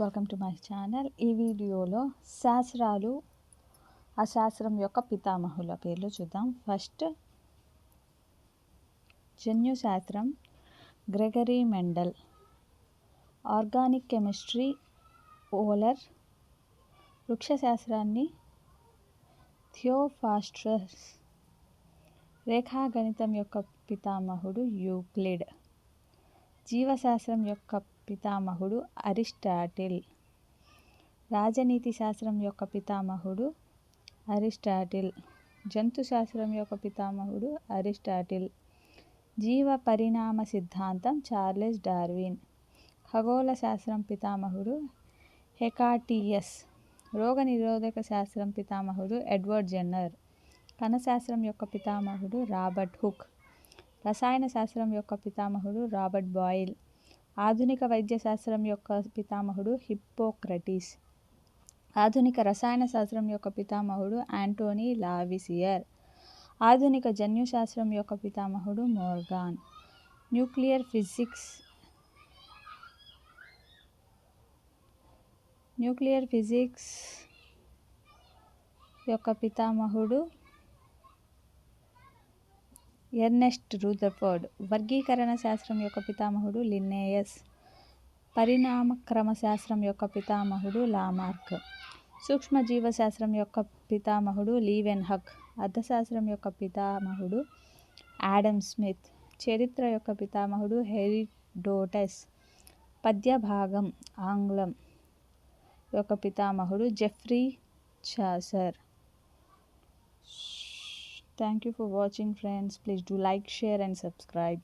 Welcome to my channel. ఈ వీడియోలో శాస్త్రాలు ఆ శాస్త్రం యొక్క పితామహుల పేర్లు చూద్దాం. ఫస్ట్ జన్యు శాస్త్రం Gregory Mendel organic chemistry Wohler వృక్షశాస్త్రాన్ని Theophrastus రేఖాగణితం యొక్క పితామహుడు యూక్లిడ్. జీవశాస్త్రం యొక్క పితామహుడు అరిస్టాటిల్. రాజనీతి శాస్త్రం యొక్క పితామహుడు అరిస్టాటిల్. జంతు శాస్త్రం యొక్క పితామహుడు అరిస్టాటిల్. జీవ పరిణామ సిద్ధాంతం చార్లెస్ డార్విన్. ఖగోళ శాస్త్రం పితామహుడు హెకాటియస్. రోగ నిరోధక శాస్త్రం పితామహుడు ఎడ్వర్డ్ జెన్నర్. కణశాస్త్రం యొక్క పితామహుడు రాబర్ట్ హుక్. రసాయన శాస్త్రం యొక్క పితామహుడు రాబర్ట్ బాయిల్ ఆధునిక వైద్య శాస్త్రం యొక్క పితామహుడు హిప్పోక్రటీస్ ఆధునిక రసాయన శాస్త్రం యొక్క పితామహుడు యాంటోనీ లావిసియర్ ఆధునిక జన్యు శాస్త్రం యొక్క పితామహుడు Morgan. Nuclear physics nuclear physics యొక్క పితామహుడు ఎర్నెస్ట్ రూదర్ఫర్డ్ వర్గీకరణ శాస్త్రం యొక్క పితామహుడు లిన్నేయస్ పరిణామక్రమ శాస్త్రం యొక్క పితామహుడు లామార్క్ సూక్ష్మజీవశాస్త్రం యొక్క పితామహుడు లీవెన్ హక్ అర్థశాస్త్రం యొక్క పితామహుడు యాడమ్ స్మిత్ చరిత్ర యొక్క పితామహుడు హెరిడోటస్ పద్య భాగం ఆంగ్లం యొక్క పితామహుడు Geoffrey Chaucer. Thank you for watching friends. Please do like, share and subscribe.